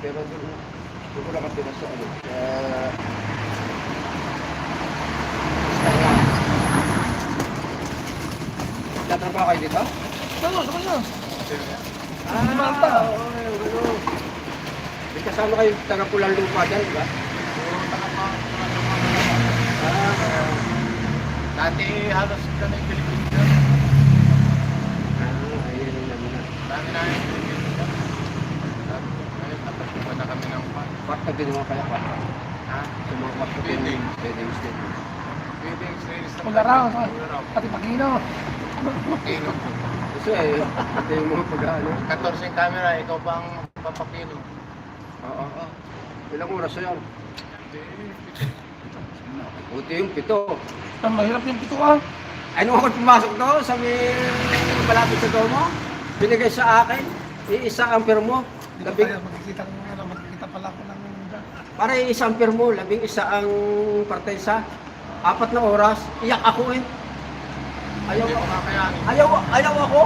Pero doon, doon ko nakatira sa ano. Uh, Tatrabaho kayo dito? Ano, sa kanya? Ah, Malta. oo. May kasama kayo taga Pulang Lupa dyan, di ba? Ah, Dati halos kami Pilipino. ah, ayun yung namin na. Dami na yung Pilipino. Ngayon, tapos pumunta kami ng Kwarta din mga kaya kwarta. Ha? Mga kwarta din. Building. Buildings din. Na Pagaraw, ha? Pagaraw. Pati Pagino. Pakino. Kasi eh, ito yung mga pag-ano. 14 yung camera, ikaw ba ang papakino? Oo. Ilang oras yun? Buti yung pito. Ang mahirap yung pito ah. Ay, nung ako pumasok doon sa may malapit sa domo, binigay sa akin, iisa ang mo. Hindi ko kaya makikita ko ano, makikita pala ko ng para isang mo, labing isa ang partesa. Apat na oras, iyak ako eh. Ayaw Hindi ko. ko kakayanin. Ayaw, ayaw ako.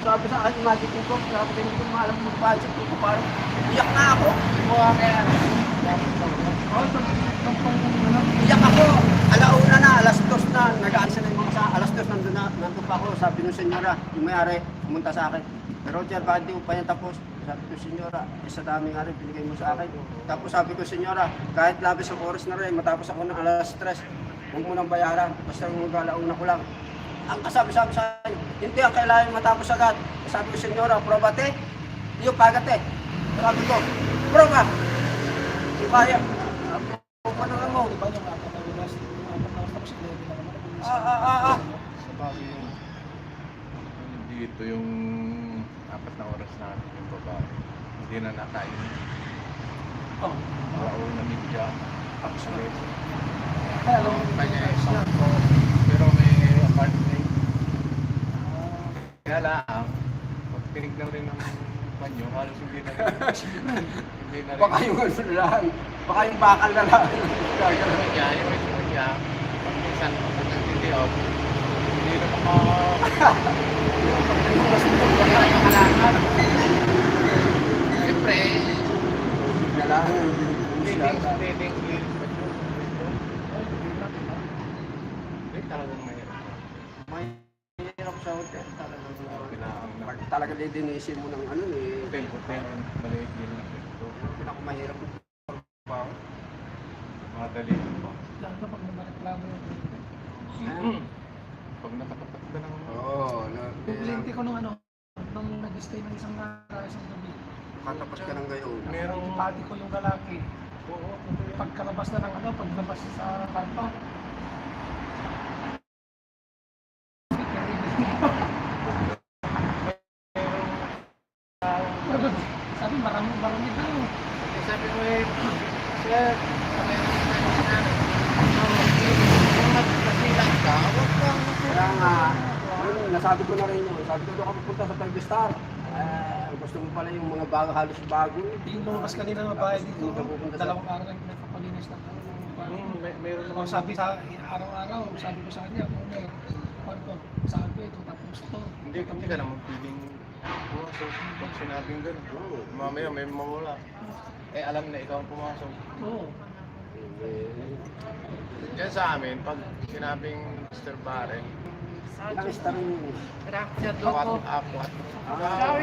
Sabi sa akin, magic ko, sabi ko, hindi ko maalam kung budget ko paano. Iyak na ako. Iyak ako. Alauna na, alas dos na. Nag-aalsa na yung mga sa alas dos nandun na. Nandun pa ako. Sabi ng senyora, yung may-ari, pumunta sa akin. Roger, bakit di mo pa yan tapos? Sabi ko, senyora, eh, sa dami nga rin, binigay mo sa akin. Tapos sabi ko, senyora, kahit labis ang oras na rin, matapos ako ng alas tres, huwag mo nang bayaran. Basta yung mag-alauna ko lang. Ang kasabi-sabi sa akin, hindi ang kailangan matapos agad. Sabi ko, senyora, probate? Iyo, pagate. Sabi ko, proba. Hindi kaya. Ko, ano mo? Di na naman. Ah, ah, ah, ah. Sa bagay yung dito yung apat na oras natin yung babae. Hindi na nakain. Oh. Wow, na media. Alam mo, Kanya isang Pero may apartment. Kaya lang, pag tinignan rin ng banyo, halos hindi na rin. hindi na rin. Baka yung ano na lang. Baka yung bakal na lang. Yung media, yung media, pag minsan, pag hindi off, hindi na maka... Siyempre, lang. Dating, dating clearance ba yun? Hindi, talagang mahirap. May hirap sa hotel. Talagang Kailangan talaga didinisin mo ng ano eh. Hotel, hotel, maliit yun. Pinakamahirap ng trabaho. Madali lalo na pag namareklamo yung Mm. Pag nakatapat ka ng... Oo. Yung kliyente ko nung ano, nag-stay ng isang araw, isang gabi. Katapos ka ng gayon. Merong... Yung pati ko yung lalaki. Oo, Pagkalabas na ng ano, paglabas sa kanto. Sabi, marami, marami daw. Eh, Sabi ko eh, sir, huwag kang Kaya nga, yun, nasabi ko na rin yun. Sabi ko doon ka pupunta sa Five Star. Eh, gusto mo pala yung mga bago, halos bago. Yung lumabas kanina ng bahay dito, dalawang araw lang nagpapalinis ng ano. Hmm, may, meron Ako naman sabi sa araw-araw, sabi ko sa kanya, kung may ano to, sabi ito, tapos to. Hindi, hindi ka naman piling pumasok pag sinabing gano'n. Oo. Mamaya may mawala. Eh alam na ikaw ang pumasok. Oo. Diyan sa amin, pag sinabing Mr. Barre, Yung... akwat. Ah,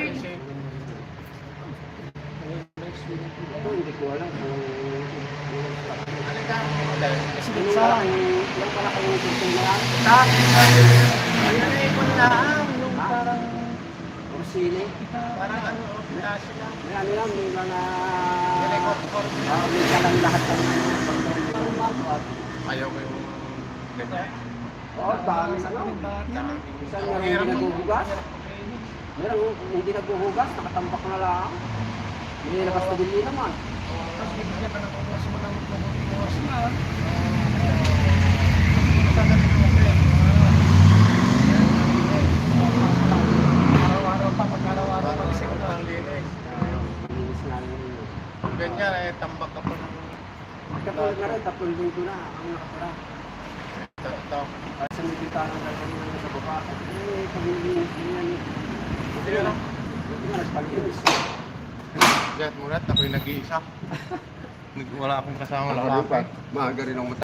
Kasi, Ito, hindi ko alam kung... ano model? Yung yung tutong na yan. Sa akin, ayun ay kung lang, yung parang, sili. parang ano, plastic lang. May ano yan, may mga... Ah, may lahat ng pagkakas. Ayaw ko yung ganyan. Oo, dami Sa na. bata. Minsan meron hindi naghuhugas. Meron hindi naghuhugas, nakatambak na lang. Hindi labas na bili naman. Tapos bigyan ka na. Pa kasi ko na. Linis. Malinis na. Ganyan, eh, tambak ka pa ng Katulad na rin, tatlong linggo na ang nakatira. Ito. Sa may bintana ng gagawin sa baba. Eh, din yan. Hindi lang. Hindi nga nagpalinis. Mabigat muna at ako'y nag-iisa. Nag- Wala akong kasama Ako pa, maaga rin ang